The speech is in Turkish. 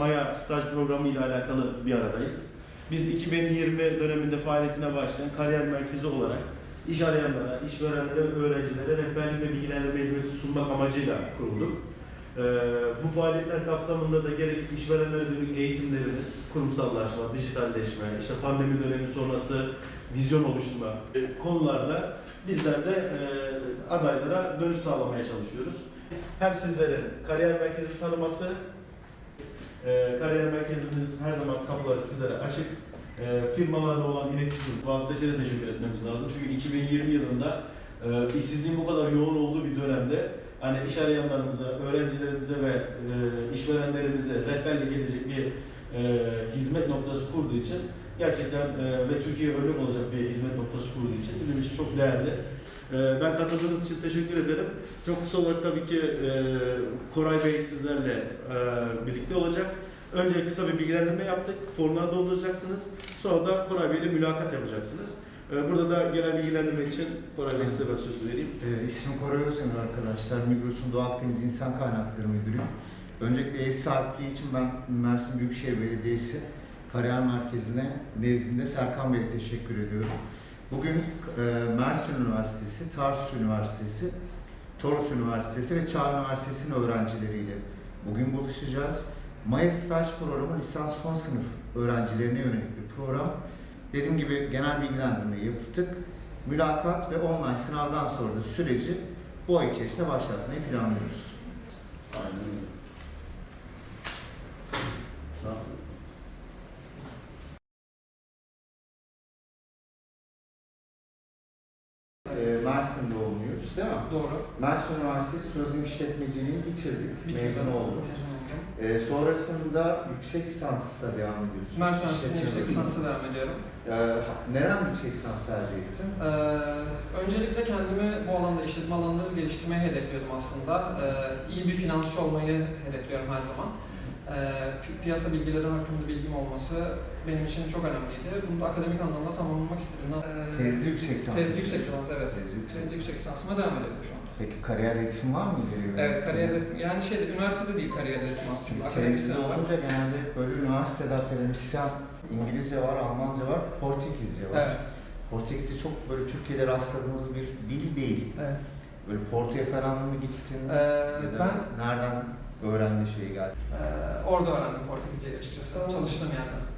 Maya staj programı ile alakalı bir aradayız. Biz 2020 döneminde faaliyetine başlayan kariyer merkezi olarak iş arayanlara, işverenlere ve öğrencilere rehberlik ve bilgilendirme hizmeti sunmak amacıyla kurulduk. Ee, bu faaliyetler kapsamında da gerek işverenlere dönük eğitimlerimiz, kurumsallaşma, dijitalleşme, işte pandemi dönemi sonrası vizyon oluşturma e, konularda bizler de e, adaylara dönüş sağlamaya çalışıyoruz. Hem sizlerin kariyer merkezi tanıması, e, kariyer merkezimiz her zaman kapıları sizlere açık. E, firmalarla olan iletişim, vasıtacıya teşekkür etmemiz lazım. Çünkü 2020 yılında e, işsizliğin bu kadar yoğun olduğu bir dönemde hani iş arayanlarımıza, öğrencilerimize ve e, işverenlerimize rehberlik edecek bir e, hizmet noktası kurduğu için gerçekten e, ve Türkiye'ye örnek olacak bir hizmet noktası kurduğu için bizim için çok değerli. E, ben katıldığınız için teşekkür ederim. Çok kısa olarak tabii ki e, Koray Bey sizlerle e, birlikte olacak. Önce kısa bir bilgilendirme yaptık. Formları dolduracaksınız. Sonra da Koray Bey ile mülakat yapacaksınız. E, burada da genel bilgilendirme için Koray Bey size ben sözü vereyim. Ee, ismim Koray Özdemir arkadaşlar. Migros'un Doğu Akdeniz İnsan Kaynakları Müdürüyüm. Öncelikle ev sahipliği için ben Mersin Büyükşehir Belediyesi Kariyer Merkezi'ne nezdinde Serkan Bey'e teşekkür ediyorum. Bugün e, Mersin Üniversitesi, Tarsus Üniversitesi, Toros Üniversitesi ve Çağ Üniversitesi'nin öğrencileriyle bugün buluşacağız. Maya Staj Programı lisans son sınıf öğrencilerine yönelik bir program. Dediğim gibi genel bilgilendirme yaptık. Mülakat ve online sınavdan sonra da süreci bu ay içerisinde başlatmayı planlıyoruz. Aynen Mersin doğumluyuz değil mi? Doğru. Mersin Üniversitesi Turizm İşletmeciliğini bitirdik, Bitirdim. mezun olduk. Ee, sonrasında yüksek lisansa devam ediyorsun. Mersin Üniversitesi'nde yüksek lisansa devam ediyorum. Ee, neden yüksek lisans tercih ettin? Ee, öncelikle kendimi bu alanda, işletme alanları geliştirmeyi hedefliyordum aslında. Ee, iyi bir finansçı olmayı hedefliyorum her zaman. Pi- piyasa bilgileri hakkında bilgim olması benim için çok önemliydi. Bunu da akademik anlamda tamamlamak istedim. Ee, Tezli yüksek lisans. Tezli yüksek lisans, evet. Tezli yüksek Tezli yüksek lisansıma devam ediyorum şu an. Peki kariyer hedefin var mı ileriye? Evet, kariyer hedefim, yani şeyde, üniversitede değil kariyer hedefim aslında. Tezli olunca genelde böyle üniversitede akademisyen İngilizce var, Almanca var, Portekizce var. Evet, Portekizce çok böyle Türkiye'de rastladığımız bir dil değil. evet. Böyle Porto'ya falan mı gittin? Ee, ya da ben nereden öğrenme şeyi geldi? Ee, orada öğrendim Portekizceyi açıkçası. Çalıştığım yerden.